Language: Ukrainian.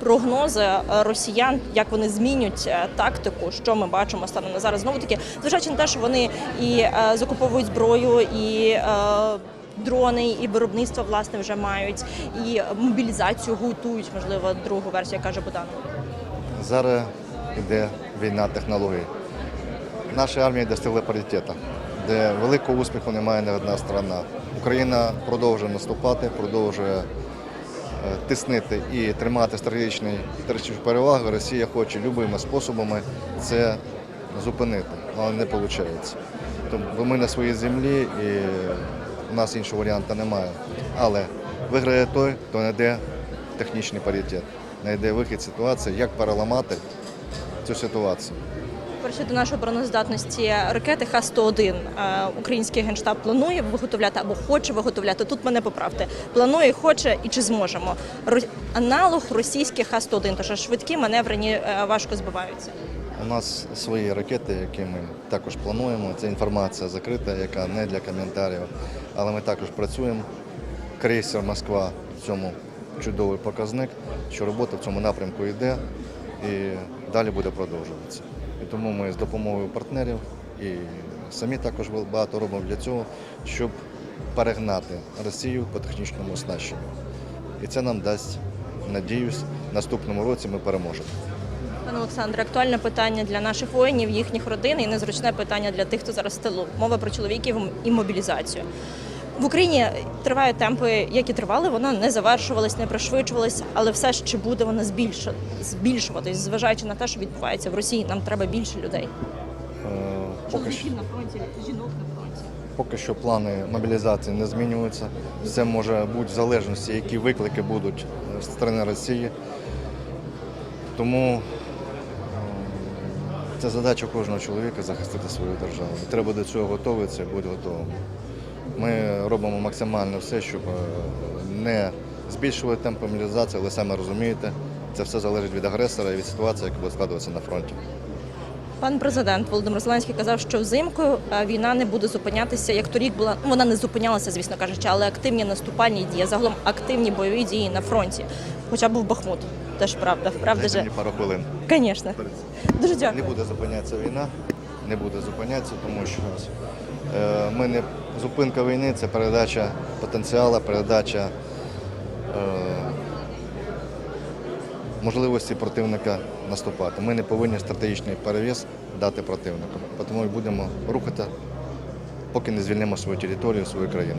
прогнози е, росіян, як вони змінюють е, тактику, що ми бачимо станом на зараз. Знову таки, зважаючи на те, що вони і е, закуповують зброю, і дрони, і виробництво власне вже мають, і мобілізацію готують, можливо, другу версію, каже Богдан. Зараз йде війна технологій. Наша армія достигла паритету, де великого успіху не ні одна сторона. Україна продовжує наступати, продовжує тиснити і тримати стратегічну перевагу. Росія хоче любими способами це зупинити, але не виходить. Тому ми на своїй землі і у нас іншого варіанту немає. Але виграє той, хто знайде технічний паритет, знайде вихід ситуації, як переламати цю ситуацію. Перше до нашої обороноздатності ракети Х-101 е, український генштаб планує виготовляти або хоче виготовляти. Тут мене поправте. Планує, хоче і чи зможемо. Аналог російських Х-101, тож швидкі маневрені е, важко збиваються. У нас свої ракети, які ми також плануємо. Це інформація закрита, яка не для коментарів. Але ми також працюємо. Крейсер Москва в цьому чудовий показник, що робота в цьому напрямку йде і далі буде продовжуватися. І тому ми з допомогою партнерів і самі також багато робимо для цього, щоб перегнати Росію по технічному оснащенню. І це нам дасть, надіюсь, наступному році ми переможемо. Пане Олександре, актуальне питання для наших воїнів, їхніх родин і незручне питання для тих, хто зараз в тилу. Мова про чоловіків і мобілізацію. В Україні тривають темпи, які тривали, вона не завершувалась, не пришвидшувалась, але все ж чи буде вона збільшу- збільшуватись, зважаючи на те, що відбувається в Росії. Нам треба більше людей. Е, що, на фронті, жінок на фронті. поки що плани мобілізації не змінюються. Все може бути в залежності, які виклики будуть е, з сторони Росії. Тому е, це задача кожного чоловіка захистити свою державу. Треба до цього готуватися і бути готовим. Ми робимо максимально все, щоб е, не збільшувати темп мобілізації, але саме розумієте, це все залежить від агресора і від ситуації, яка буде складуватися на фронті. Пан президент Володимир Зеленський казав, що взимку е, війна не буде зупинятися, як торік була. Вона не зупинялася, звісно кажучи, але активні наступальні дії, загалом активні бойові дії на фронті. Хоча був Бахмут. Теж правда. Правда же, пару хвилин. звісно. Дуже Не буде зупинятися війна, не буде зупинятися, тому що ми не зупинка війни це передача потенціалу, передача е, можливості противника наступати. Ми не повинні стратегічний перевіз дати противнику. Тому і будемо рухати, поки не звільнимо свою територію, свою країну.